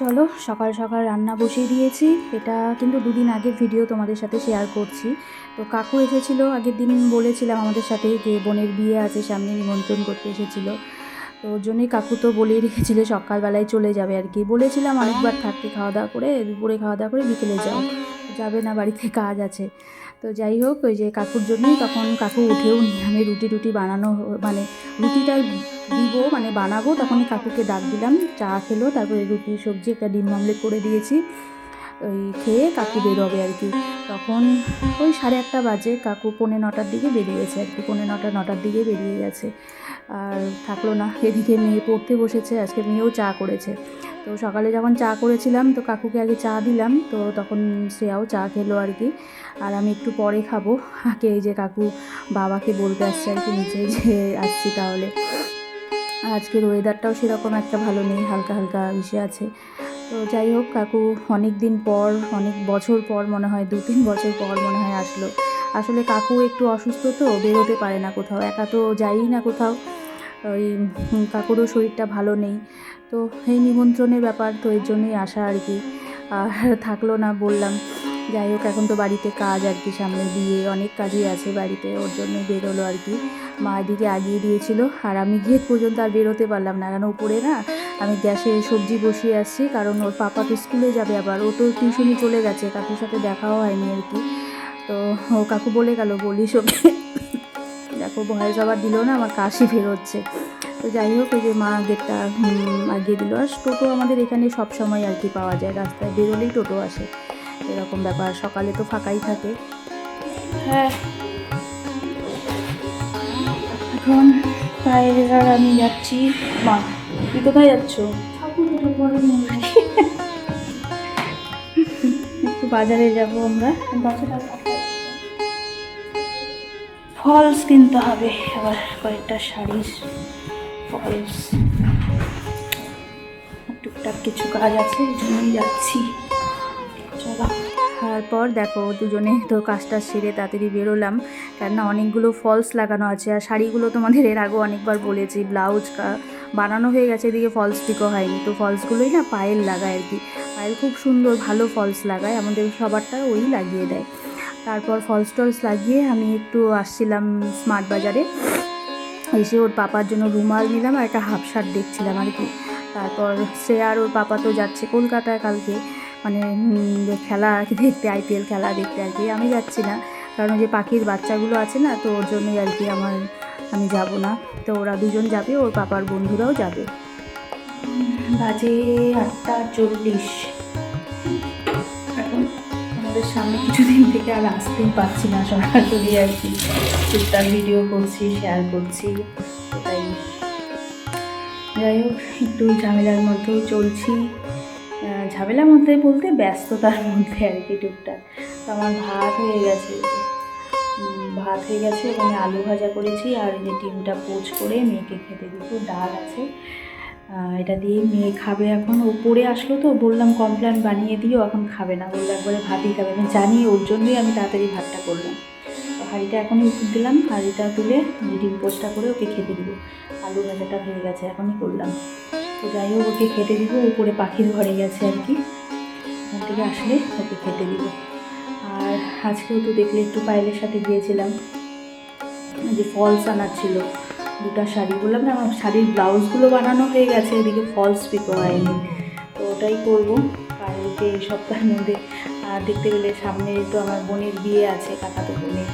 চলো, সকাল সকাল রান্না বসিয়ে দিয়েছি। এটা কিন্তু দুদিন আগের ভিডিও তোমাদের সাথে শেয়ার করছি। তো কাকু এসেছিল, আগের দিন বলেছিলাম আমাদের সাথে যে বোনের বিয়ে আছে, সামনে নিমন্ত্রণ করতে এসেছিল। তো ওর জন্যই কাকু তো বলেই রেখেছিল, সকালবেলায় চলে যাবে আর কি। বলেছিলাম অনেকবার থাকতে খাওয়া দাওয়া করে, দুপুরে খাওয়া দাওয়া করে বিকেলে যাও। যাবে না, বাড়িতে কাজ আছে। তো যাই হোক, ওই যে কাকুর জন্যই তখন কাকু উঠেও আমি রুটি টুটি বানানো মানে রুটিটা দিব মানে বানাবো। তখনই কাকুকে ডাক দিলাম, চা খেলো, তারপরে রুটি, সবজি, একটা ডিম আমলেট করে দিয়েছি। ওই খেয়ে কাকু বেরোবে আর কি। তখন ওই সাড়ে আটটা বাজে, কাকু পৌনে নটার দিকে বেরিয়েছে আর কি, পৌনে নটা, নটার দিকে বেরিয়ে গেছে। আর থাকল না। এদিকে মেয়ে পড়তে বসেছে, আজকে মেয়েও চা করেছে। তো সকালে যখন চা করেছিলাম, তো কাকুকে আগে চা দিলাম, তো তখন শ্রেয়াও চা খেলো আর কি। আর আমি একটু পরে খাব। আগে এই যে কাকু বাবাকে বলতে আসছে আর কি নিচে যে আসছি তাহলে। আজকের ওয়েদারটাও সেরকম একটা ভালো নেই, হালকা হালকা মিশে আছে। তো যাই হোক, কাকু অনেক দিন পর, অনেক বছর পর মনে হয় দু তিন বছর পর মনে হয় আসলো। আসলে কাকু একটু অসুস্থ তো, বেরোতে পারে না কোথাও, একা তো যাই না কোথাও। ওই কাকুরও শরীরটা ভালো নেই। তো এই নিমন্ত্রণের ব্যাপার তো এর জন্যই আসা আর কি। আর থাকল না বললাম। যাই হোক, এখন তো বাড়িতে কাজ আর কি, সামনে বিয়ে, অনেক কাজই আছে বাড়িতে, ওর জন্যই বেরোলো আর কি। মা এদিকে আগিয়ে দিয়েছিল, আর আমি গিয়ে পর্যন্ত আর বেরোতে পারলাম না। কারণ উপরে না, আমি গ্যাসে সবজি বসিয়ে আসছি, কারণ ওর পাপা তো স্কুলে যাবে আবার, ও তো টিউশনি চলে গেছে, কাকুর সাথে দেখাও হয়নি আর কি। তো ও কাকু বলে গেল বলিস ওকে। দেখো ভয়েস আবার দিল না আমার কাশি বেরোচ্ছে। তো যাই হোক ওই যে মা গেটটা আগিয়ে দিল। আর টোটো আমাদের এখানে সব সময় আর কি পাওয়া যায় রাস্তায় বেরোলেই টোটো আসে। এরকম ব্যাপার সকালে তো ফাঁকাই থাকে। হ্যাঁ। এখন আর আমি যাচ্ছি। মা তুই কোথায় যাচ্ছ? একটু বাজারে যাব আমরা। ফলস কিনতে হবে। আবার কয়েকটা শাড়ির ফলস। টুকটাক কিছু কাজ আছে জন্যই যাচ্ছি। তারপর দেখো, দুজনে তো কাজটা সেরে তাড়াতাড়ি বেরোলাম। কেননা অনেকগুলো ফলস লাগানো আছে, আর শাড়িগুলো তোমাদের এর আগেও অনেকবার বলেছি, ব্লাউজ বানানো হয়ে গেছে, এদিকে ফলস পিকও হয়নি। তো ফলসগুলোই না পায়েল লাগায় আর কি। পায়েল খুব সুন্দর ভালো ফলস লাগায়, আমাদের সবারটা ওই লাগিয়ে দেয়। তারপর ফলস টলস লাগিয়ে আমি একটু আসছিলাম স্মার্ট বাজারে। এসে ওর পাপার জন্য রুমাল নিলাম আর একটা হাফ শার্ট দেখছিলাম আর কি। তারপর আর ওর পাপা তো যাচ্ছে কলকাতায় কালকে। মানে খেলা আর কি দেখতে আইপিএল খেলা দেখতে আর কি। আমি যাচ্ছি না, কারণ যে পাখির বাচ্চাগুলো আছে না, তো ওর জন্যই আর কি আমার, আমি যাব না। তো ওরা দুজন যাবে, ওর পাপার বন্ধুরাও যাবে। বাজে আটটা চল্লিশ। আমাদের সামনে কিছুদিন থেকে আর আসতেই পারছি না। সরাসরি আর কি টুকটাক ভিডিও করছি শেয়ার করছি। তাই যাই হোক, একটু ঝামেলার মধ্যেও চলছি। ঝামেলার মধ্যে বলতে ব্যস্ততার মধ্যে আর কি টুকটাক। তো আমার ভাত হয়ে গেছে। ভাত হয়ে গেছে এখানে আলু ভাজা করেছি আর যে ডিমটা পোচ করে মেয়েকে খেতে দিব ডাল আছে এটা দিয়ে মেয়ে খাবে। এখন ও পড়ে আসলো তো, বললাম কমপ্লেন বানিয়ে দিও, এখন খাবে না। বলল, একবারে ভাতই খাবে। আমি জানি ওর জন্যই আমি তাড়াতাড়ি ভাতটা করলাম। তো হাঁড়িটা এখনই উপর দিলাম, হাঁড়িটা তুলে ডিম পোস্টটা করে ওকে খেতে দিব। আলু ভাজাটা হয়ে গেছে, এখনই করলাম। তো যাই হোক, ওকে খেতে দিব, উপরে পাখির ঘরে গেছে আর কি। ওখান থেকে আসলে ওকে খেতে দিব। আর আজকেও তো দেখলে একটু পায়েলের সাথে গিয়েছিলাম। যে ফলস আনার ছিল। দুটো শাড়ি বললাম না, আমার শাড়ির ব্লাউজগুলো বানানো হয়ে গেছে, এদিকে ফলস পিকো হয়নি। তো ওটাই করব পায়েলকে এই সপ্তাহের মধ্যে। দেখতে গেলে সামনে তো আমার বোনের বিয়ে আছে, কাকাতো বোনের।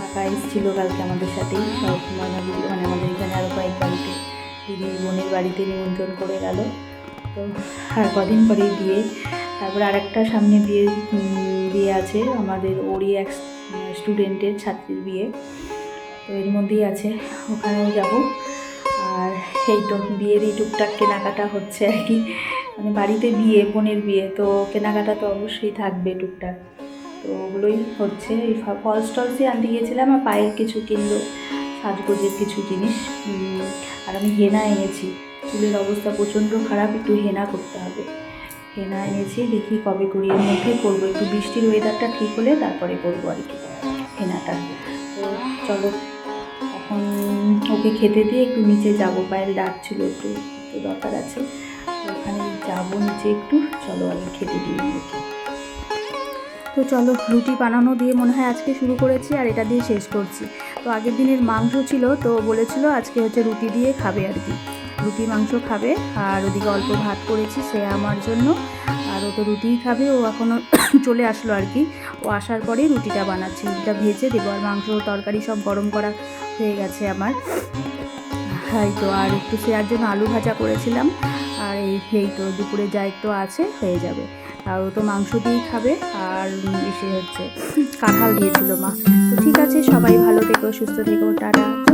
কাকা এসেছিল কালকে আমাদের সাথেই সব ময়নাগুলো মানে আমাদের এখানে আরও কয়েক বাড়িতে। দিদি বোনের বাড়িতে নিমন্ত্রণ করে গেল। তো আর কদিন পরেই বিয়ে। তারপর আরেকটা সামনে বিয়ে বিয়ে আছে, আমাদের ওরই এক স্টুডেন্টের ছাত্রীর বিয়ে। তো এর মধ্যেই আছে, ওখানেও যাব। আর এই তো বিয়েরই টুকটাক কেনাকাটা হচ্ছে আর কি। মানে বাড়িতে বিয়ে, বোনের বিয়ে, তো কেনাকাটা তো অবশ্যই থাকবে টুকটাক। তো ওগুলোই হচ্ছে, এই ফলস টলসই আনতে গিয়েছিলাম, আর পায়ের কিছু কিনলো, সাজগোজের কিছু জিনিস। আর আমি হেনা এনেছি। চুলের অবস্থা প্রচণ্ড খারাপ, একটু হেনা করতে হবে। হেনা এনেছি, দেখি কবে করি এর মধ্যে করব। একটু বৃষ্টির ওয়েদারটা ঠিক হলে তারপরে করব আর কি, হেনাটা। চলো, এখন ওকে খেতে দিয়ে একটু নিচে যাব, পায়ের ডাকছিল একটু একটু দরকার আছে। ওখানে যাব নিচে একটু, চলো আগে খেতে দিই তো চলো, রুটি বানানো দিয়ে মনে হয় আজকে শুরু করেছি আর এটা দিয়ে শেষ করছি। তো আগের দিনের মাংস ছিল, তো বলেছিল আজকে হচ্ছে রুটি দিয়ে খাবে আর কি। রুটি মাংস খাবে আর ওদিকে অল্প ভাত করেছি, সে আমার জন্য ও তো রুটিই খাবে। ও এখনও চলে আসলো আর কি। ও আসার পরেই রুটিটা বানাচ্ছি, রুটিটা ভেজে দেবো। আর মাংস, তরকারি সব গরম করা হয়ে গেছে আমার। হ্যাঁ তো, আর একটু শেয়ার জন্য আলু ভাজা করেছিলাম। আর এই এই তো, দুপুরে যা একটু আছে হয়ে যাবে। আর ও তো মাংস দিয়েই খাবে। আর এসে হচ্ছে কাঁঠাল দিয়েছিল মা। তো ঠিক আছে, সবাই ভালো থেকো, সুস্থ থেকো, টাটা।